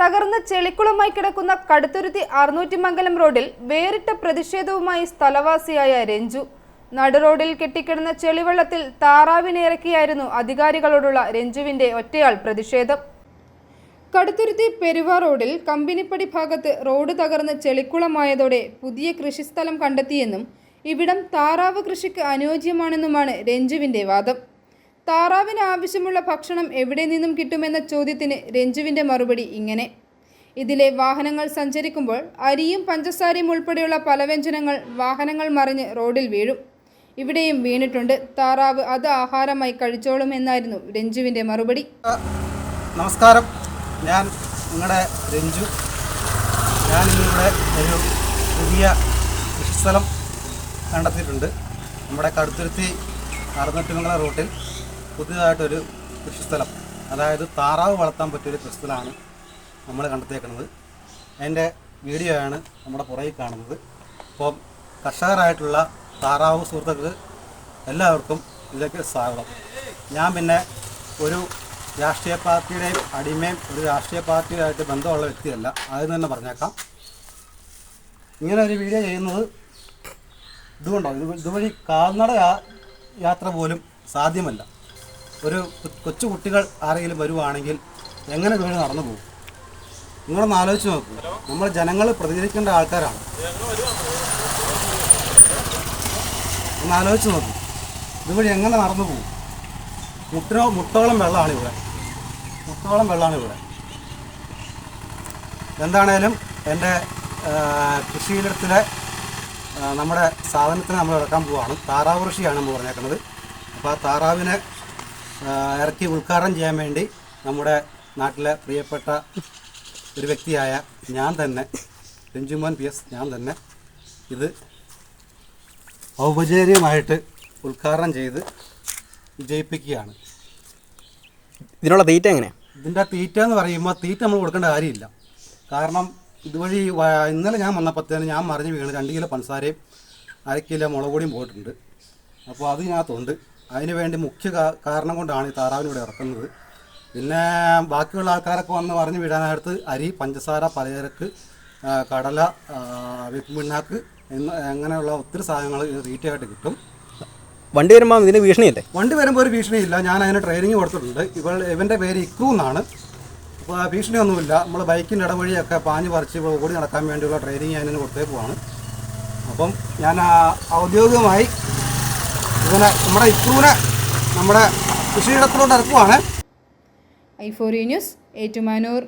തകർന്ന ചെളിക്കുളമായി കിടക്കുന്ന കടുത്തുരുത്തി അറുന്നൂറ്റിമംഗലം റോഡിൽ വേറിട്ട പ്രതിഷേധവുമായി സ്ഥലവാസിയായ രഞ്ജു. നടുറോഡിൽ കെട്ടിക്കിടന്ന ചെളിവെള്ളത്തിൽ താറാവിനിറക്കിയായിരുന്നു അധികാരികളോടുള്ള രഞ്ജുവിന്റെ ഒറ്റയാൾ പ്രതിഷേധം. കടുത്തുരുത്തി പെരുവ റോഡിൽ കമ്പനിപ്പടി ഭാഗത്ത് റോഡ് തകർന്ന് ചെളിക്കുളമായതോടെ പുതിയ കൃഷിസ്ഥലം കണ്ടെത്തിയെന്നും ഇവിടം താറാവ് കൃഷിക്ക് അനുയോജ്യമാണെന്നുമാണ് രഞ്ജുവിന്റെ വാദം. താറാവിന് ആവശ്യമുള്ള ഭക്ഷണം എവിടെ നിന്നും കിട്ടുമെന്ന ചോദ്യത്തിന് രഞ്ജുവിന്റെ മറുപടി ഇങ്ങനെ. ഇതിലെ വാഹനങ്ങൾ സഞ്ചരിക്കുമ്പോൾ അരിയും പഞ്ചസാരയും ഉൾപ്പെടെയുള്ള പലവ്യഞ്ജനങ്ങൾ വാഹനങ്ങൾ മറിഞ്ഞ് റോഡിൽ വീഴും. ഇവിടെയും വീണിട്ടുണ്ട്. താറാവ് അത് ആഹാരമായി കഴിച്ചോളും എന്നായിരുന്നു രഞ്ജുവിന്റെ മറുപടി. നമസ്കാരം. ഞാൻ നിങ്ങളുടെ രഞ്ജു. ഞാൻ ഇവിടെ ഒരു പുതിയ കൃഷിസ്ഥലം കണ്ടെത്തിയിട്ടുണ്ട്. നമ്മുടെ കടുത്തുരുത്തി അറുന്നൂറ്റിമംഗല റൂട്ടിൽ. പുതിയതായിട്ടൊരു കൃഷിസ്ഥലം അതായത് താറാവ് വളർത്താൻ പറ്റിയൊരു കൃഷിസ്ഥലമാണ് നമ്മൾ കണ്ടെത്തിയേക്കുന്നത്. അതിന്റെ വീഡിയോ ആണ് നമ്മുടെ പുറകിൽ കാണുന്നത്. അപ്പം കർഷകരായിട്ടുള്ള താറാവ് സുഹൃത്തുക്കൾ എല്ലാവർക്കും ഇതിലേക്ക് സ്വാഗതം. ഞാൻ പിന്നെ ഒരു രാഷ്ട്രീയ പാർട്ടിയുടെയും അടിമയും ഒരു രാഷ്ട്രീയ പാർട്ടിയുമായിട്ട് ബന്ധമുള്ള വ്യക്തിയല്ല. ആദ്യം തന്നെ പറഞ്ഞേക്കാം. ഇങ്ങനെ ഒരു വീഡിയോ ചെയ്യുന്നത് ഇതുകൊണ്ടോ ഇത് ഇതുവഴി കാൽനട യാത്ര പോലും സാധ്യമല്ല. ഒരു കൊച്ചു കുട്ടികൾ ആരെങ്കിലും വരുവാണെങ്കിൽ എങ്ങനെ വീട് നടന്നു പോകും? നിങ്ങളൊന്ന് ആലോചിച്ച് നോക്കൂ. നമ്മൾ ജനങ്ങൾ പ്രതികരിക്കേണ്ട ആൾക്കാരാണ്. ഒന്ന് ആലോചിച്ച് നോക്കൂ. ഇതുവഴി എങ്ങനെ നടന്നു പോകും? മുട്ടിനോ മുട്ടോളം വെള്ളമാണ് ഇവിടെ. മുട്ടോളം വെള്ളമാണ് ഇവിടെ. എന്താണേലും എന്റെ കൃഷിയിടത്തിലെ നമ്മുടെ സാധനത്തിന് നമ്മൾ ഇറക്കാൻ പോവുകയാണ് താറാവ് കൃഷിയാണ് നമ്മൾ പറഞ്ഞേക്കുന്നത്. അപ്പോൾ ആ താറാവിനെ ഇറക്കി ഉദ്ഘാടനം ചെയ്യാൻ വേണ്ടി നമ്മുടെ നാട്ടിലെ പ്രിയപ്പെട്ട ഒരു വ്യക്തിയായ ഞാൻ തന്നെ രഞ്ജുമോൻ പി എസ് ഞാൻ തന്നെ ഇത് ഔപചാരികമായിട്ട് ഉദ്ഘാടനം ചെയ്ത് വിജയിപ്പിക്കുകയാണ്. ഇതിനുള്ള തീറ്റ എങ്ങനെ? ഇതിന്റെ തീറ്റ എന്ന് പറയുമ്പോൾ തീറ്റ നമ്മൾ കൊടുക്കേണ്ട കാര്യമില്ല. കാരണം ഇതുവഴി ഇന്നലെ ഞാൻ വന്നപ്പോഴത്തേന് ഞാൻ മറിഞ്ഞ് വീണ് രണ്ട് കിലോ പഞ്ചസാരയും അര കിലോ മുളക് പൊടിയും പോയിട്ടുണ്ട്. അപ്പോൾ അത് ഇതിനകത്തുണ്ട് അതിന് വേണ്ടി മുഖ്യ കാരണം കൊണ്ടാണ് ഈ താറാവിനിവിടെ ഇറക്കുന്നത്. പിന്നെ ബാക്കിയുള്ള ആൾക്കാരൊക്കെ വന്ന് പറഞ്ഞ് വിടാനായിട്ട് അരി പഞ്ചസാര പലചരക്ക് കടല വിപ്പിണ്ണാക്ക് എന്ന് അങ്ങനെയുള്ള ഒത്തിരി സാധനങ്ങൾ റീറ്റായിട്ട് കിട്ടും. വണ്ടി വരുമ്പോൾ ഇതിന് ഭീഷണിയല്ലേ? വണ്ടി വരുമ്പോൾ ഒരു ഭീഷണിയില്ല. ഞാൻ അതിന് ട്രെയിനിങ് കൊടുത്തിട്ടുണ്ട്. ഇവൾ ഇവന്റെ പേര് ഇക്രു എന്നാണ്. അപ്പോൾ ഭീഷണിയൊന്നുമില്ല. നമ്മൾ ബൈക്കിന്റെ ഇടവഴിയൊക്കെ പാഞ്ഞ് പറിച്ച് ഓടി നടക്കാൻ വേണ്ടിയുള്ള ട്രെയിനിങ് അതിന് കൊടുത്തേക്കുവാണ് അപ്പം ഞാൻ ഔദ്യോഗികമായി ഇവനെ നമ്മുടെ ഇക്രുവിനെ നമ്മുടെ കൃഷിയിടത്തിലോട്ട് ഇറക്കുവാണ്. I four news Ettumanoor.